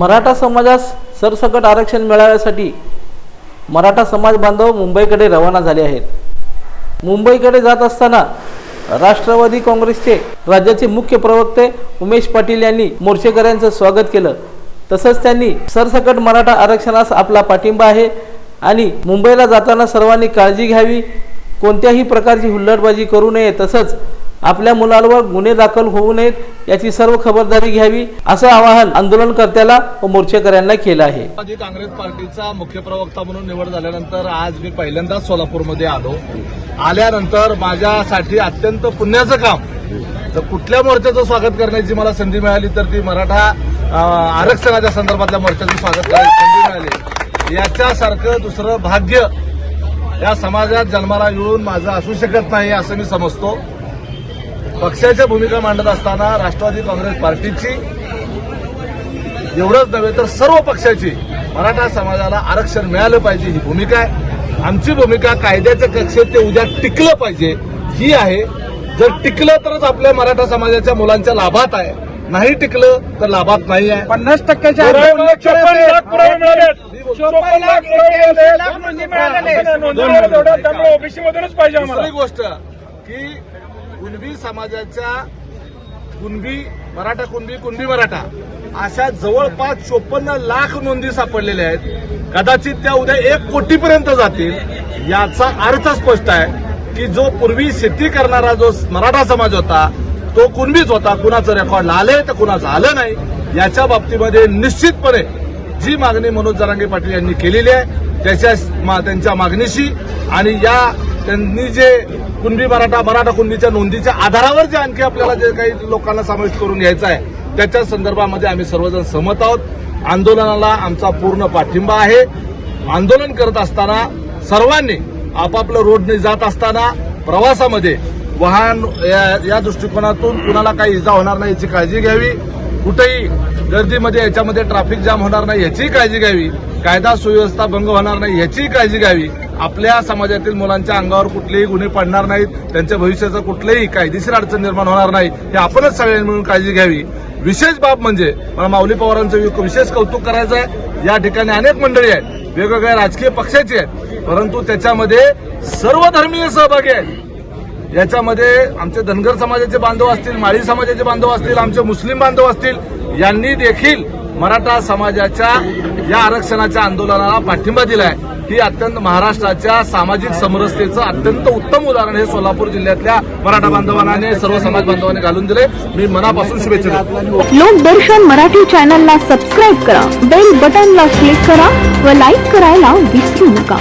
मराठा समाजास सरसकट आरक्षण मिळाव्यासाठी मराठा समाज बांधव मुंबईकडे रवाना झाले आहेत. मुंबईकडे जात असताना राष्ट्रवादी काँग्रेसचे राज्याचे मुख्य प्रवक्ते उमेश पाटील यांनी मोर्चेकऱ्यांचं स्वागत केलं. तसंच त्यांनी सरसकट मराठा आरक्षणास आपला पाठिंबा आहे आणि मुंबईला जाताना सर्वांनी काळजी घ्यावी कोणत्याही प्रकारची हुल्लडबाजी करू नये तसंच आपल्या मुलांवर गुन्हे दाखल होऊ नयेत याची सर्व खबरदारी घ्यावी असं आवाहन आंदोलनकर्त्याला व मोर्चेकऱ्यांना केलं आहे. राष्ट्रवादी काँग्रेस पार्टीचा मुख्य प्रवक्ता म्हणून निवड झाल्यानंतर आज मी पहिल्यांदाच सोलापूरमध्ये आलो. आल्यानंतर माझ्यासाठी अत्यंत पुण्याचं काम तर कुठल्या मोर्चाचं स्वागत करण्याची मला संधी मिळाली तर ती मराठा आरक्षणाच्या संदर्भातल्या मोर्चाचं स्वागत करण्याची संधी मिळाली. याच्यासारखं दुसरं भाग्य या समाजात जन्माला येऊन माझं असू शकत नाही असं मी समजतो. पक्षाच्या भूमिका मांडत असताना राष्ट्रवादी काँग्रेस पार्टीची एवढंच नव्हे तर सर्व पक्षाची मराठा समाजाला आरक्षण मिळालं पाहिजे ही भूमिका आहे. आमची भूमिका कायद्याच्या कक्षेत ते उद्या टिकलं पाहिजे. ही आहे. जर टिकलं तरच आपल्या मराठा समाजाच्या मुलांच्या लाभात आहे. नाही टिकलं तर लाभात नाही आहे. पन्नास टक्क्याच्या त्यामुळे ओबीसी मधूनच पाहिजे दुसरी गोष्ट की कुणबी समाजाच्या कुणबी मराठा कुणबी कुणबी मराठा अशा जवळपास चोपन्न लाख नोंदी सापडलेल्या आहेत. कदाचित त्या उद्या एक कोटीपर्यंत जातील याचा अर्थ स्पष्ट आहे. की जो पूर्वी शेती करणारा जो मराठा समाज होता तो कुणबीच होता. कुणाचं रेकॉर्ड आलंय तर कुणाचं आलं नाही. याच्या बाबतीमध्ये निश्चितपणे जी मागणी मनोज जरांगे पाटील यांनी केलेली आहे त्याच्या मा- त्यांच्या मागणीशी आणि या त्यांनी जे कुणबी मराठा मराठा कुणबीच्या नोंदीच्या आधारावर जे आणखी आपल्याला जे काही लोकांना समाविष्ट करून घ्यायचं आहे त्याच्या संदर्भामध्ये आम्ही सर्वजण सहमत आहोत. आंदोलनाला आमचा पूर्ण पाठिंबा आहे. आंदोलन करत असताना सर्वांनी आपापलं रोडने जात असताना प्रवासामध्ये वाहन या- या दृष्टिकोनातून कुणाला काही इजा होणार नाही याची काळजी घ्यावी. कुठेही गर्दीमध्ये याच्यामध्ये ट्रॅफिक जाम होणार नाही याचीही काळजी घ्यावी. कायदा सुव्यवस्था भंग होणार नाही याचीही काळजी घ्यावी. आपल्या समाजातील मुलांच्या अंगावर कुठलेही गुन्हे पडणार नाहीत. त्यांच्या भविष्याचं कुठलेही कायदेशीर अडचण निर्माण होणार नाही. हे आपणच सगळ्यांनी मिळून काळजी घ्यावी. विशेष बाब म्हणजे मला माऊली पवारांचं विशेष कौतुक करायचं आहे या ठिकाणी अनेक मंडळी आहेत. वेगवेगळ्या राजकीय पक्षाचे आहेत. परंतु त्याच्यामध्ये सर्व धर्मीय सहभागी आहेत. याच्यामध्ये आमचे धनगर समाजाचे बांधव असतील माळी समाजाचे बांधव असतील आमचे मुस्लिम बांधव असतील यांनी देखील मराठा समाजाच्या या आरक्षणाच्या आंदोलनाला पाठिंबा दिला आहे ही अत्यंत महाराष्ट्राच्या सामाजिक समरसतेचं अत्यंत उत्तम उदाहरण हे सोलापूर जिल्ह्यातल्या मराठा बांधवांना सर्व समाज बांधवांनी घालून दिले मी मनापासून शुभेच्छा लोकदर्शन मराठी चॅनलला सबस्क्राईब करा. बेल बटनला क्लिक करा व लाईक करायला विसरू नका.